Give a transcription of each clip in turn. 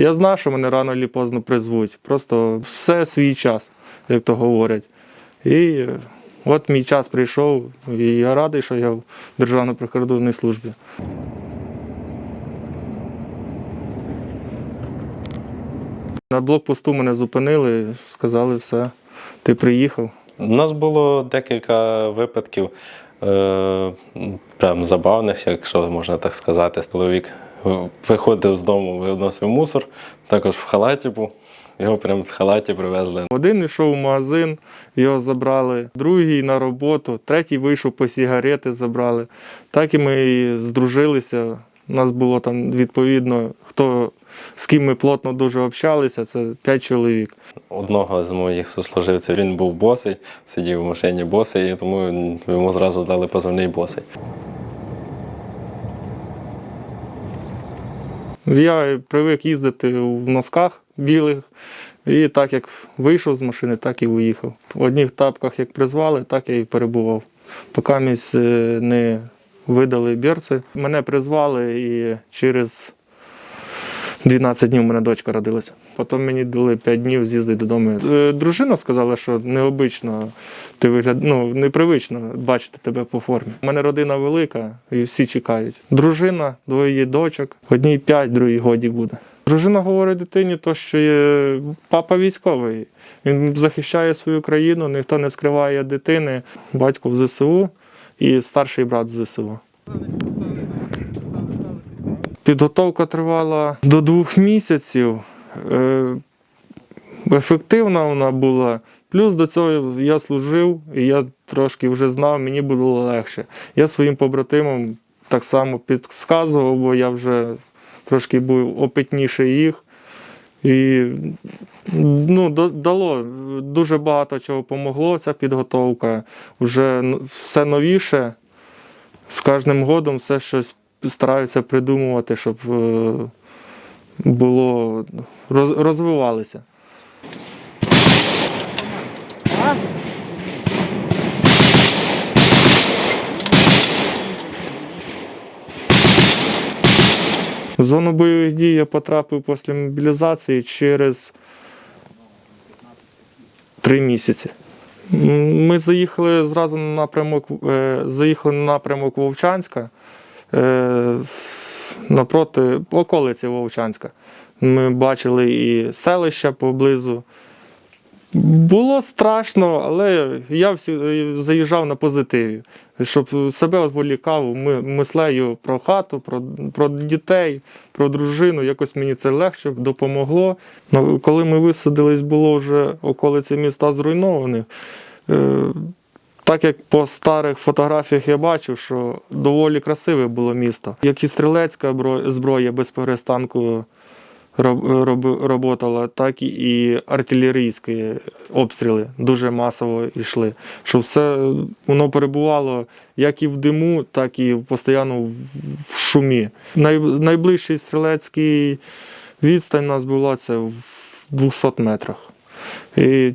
Я знав, що мене рано чи поздно призвуть. Просто все свій час, як то говорять. І от мій час прийшов, і я радий, що я в Державній прикордонній службі. На блокпосту мене зупинили, сказали, все, ти приїхав. У нас було декілька випадків е, прям забавних, якщо можна так сказати. Чоловік виходив з дому, виносив мусор, також в халаті був. Його прямо в халаті привезли. Один йшов в магазин, його забрали, другий на роботу, третій вийшов по сігарети, забрали. Так і ми і здружилися. У нас було там відповідно, хто з ким ми плотно дуже общалися, це п'ять чоловік. Одного з моїх сослуживців він був босий, сидів в машині босий, тому йому зразу дали позивний босий. Я привик їздити в носках білих, і так як вийшов з машини, так і уїхав. В одних тапках як призвали, так я і перебував. Поки е, не видали берці. Мене призвали і через 12 днів у мене дочка родилася. Потім мені дали 5 днів з'їздити додому. Е, Дружина сказала, що необично ти вигляд... ну, непривично бачити тебе по формі. У мене родина велика і всі чекають. Дружина, двоє дочок, одній 5, другій годі буде. Дружина говорить дитині, то, що є папа військовий. Він захищає свою країну, ніхто не скриває дитини. Батько в ЗСУ і старший брат з ЗСУ. Підготовка тривала до двох місяців. Е, Ефективна вона була. Плюс до цього я служив, і я трошки вже знав, мені було легше. Я своїм побратимам так само підказував, бо я вже трошки був опитніший їх. І ну, дало дуже багато чого допомогло ця підготовка. Вже все новіше. З кожним годом все щось стараються придумувати, щоб е, було розвивалися. В зону бойових дій я потрапив після мобілізації через три місяці. Ми заїхали зразу на напрямок, е, заїхали на напрямок Вовчанська е, напроти околиці Вовчанська. Ми бачили і селища поблизу. Було страшно, але я всі, е, заїжджав на позитиві, щоб себе відволікав ми- мислею про хату, про, про дітей, про дружину. Якось мені це легше допомогло. Ну, коли ми висадились, було вже околиці міста зруйнованих. Е, так як по старих фотографіях я бачив, що доволі красиве було місто. Як і стрілецька зброя без перестанку роб- роб- роботала, так і артилерійські обстріли дуже масово йшли. Що все воно перебувало як і в диму, так і постійно в шумі. Най, найближчий стрілецький відстань у нас була це в 200 метрах.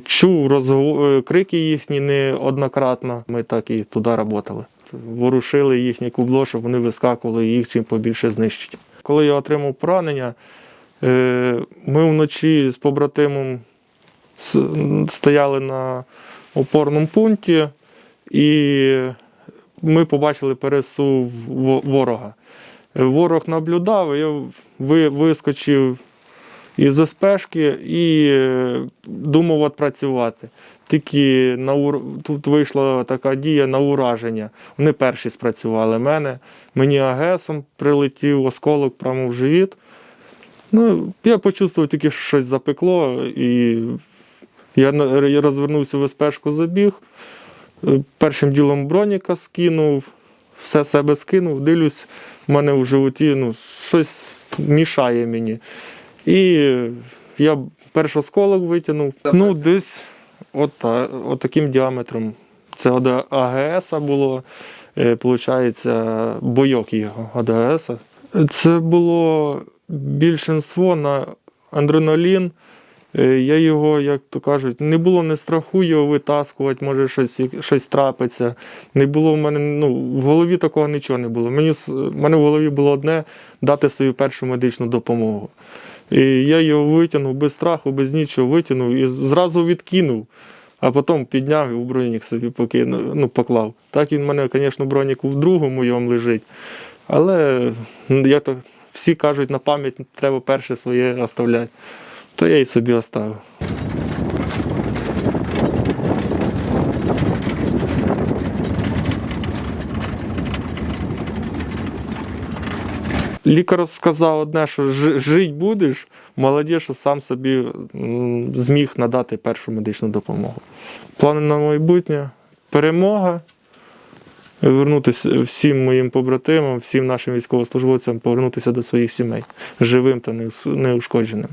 Чув розгов... е, крики їхні неоднократно. Ми так і туди працювали. Ворушили їхнє кубло, щоб вони вискакували і їх чим побільше знищити. Коли я отримав поранення, е, ми вночі з побратимом стояли на опорному пункті, і ми побачили пересув ворога. Ворог наблюдав, я ви- вискочив із СПшки і е, думав відпрацювати. Тільки на ур... тут вийшла така дія на ураження. Вони перші спрацювали мене. Мені агесом прилетів осколок прямо в живіт. Ну, я почувствував тільки, що щось запекло, і я, розвернувся в СПшку, забіг. Е, Першим ділом броніка скинув, все себе скинув, дивлюсь, в мене в животі ну, щось мішає мені. І я перший осколок витягнув. Ну, десь от, от таким діаметром. Це від АГС було, виходить, бойок його АГС. Це було більшинство на адреналін. Е, Я його, як то кажуть, не було не страху його витаскувати, може щось, щось трапиться. Не було в мене, ну, в голові такого нічого не було. Мені, в мене в голові було одне дати свою першу медичну допомогу. І я його витягнув без страху, без нічого, витягнув і зразу відкинув, а потім підняв і в бронік собі покинув, ну, поклав. Так він в мене, звісно, броніку в другому йому лежить. Але ну, я то, всі кажуть, на пам'ять треба перше своє оставляти. То я і собі оставив. Лікар сказав одне, що жити будеш, молодець, що сам собі зміг надати першу медичну допомогу. Плани на майбутнє перемога, вернутися всім моїм побратимам, всім нашим військовослужбовцям, повернутися до своїх сімей живим та неушкодженим.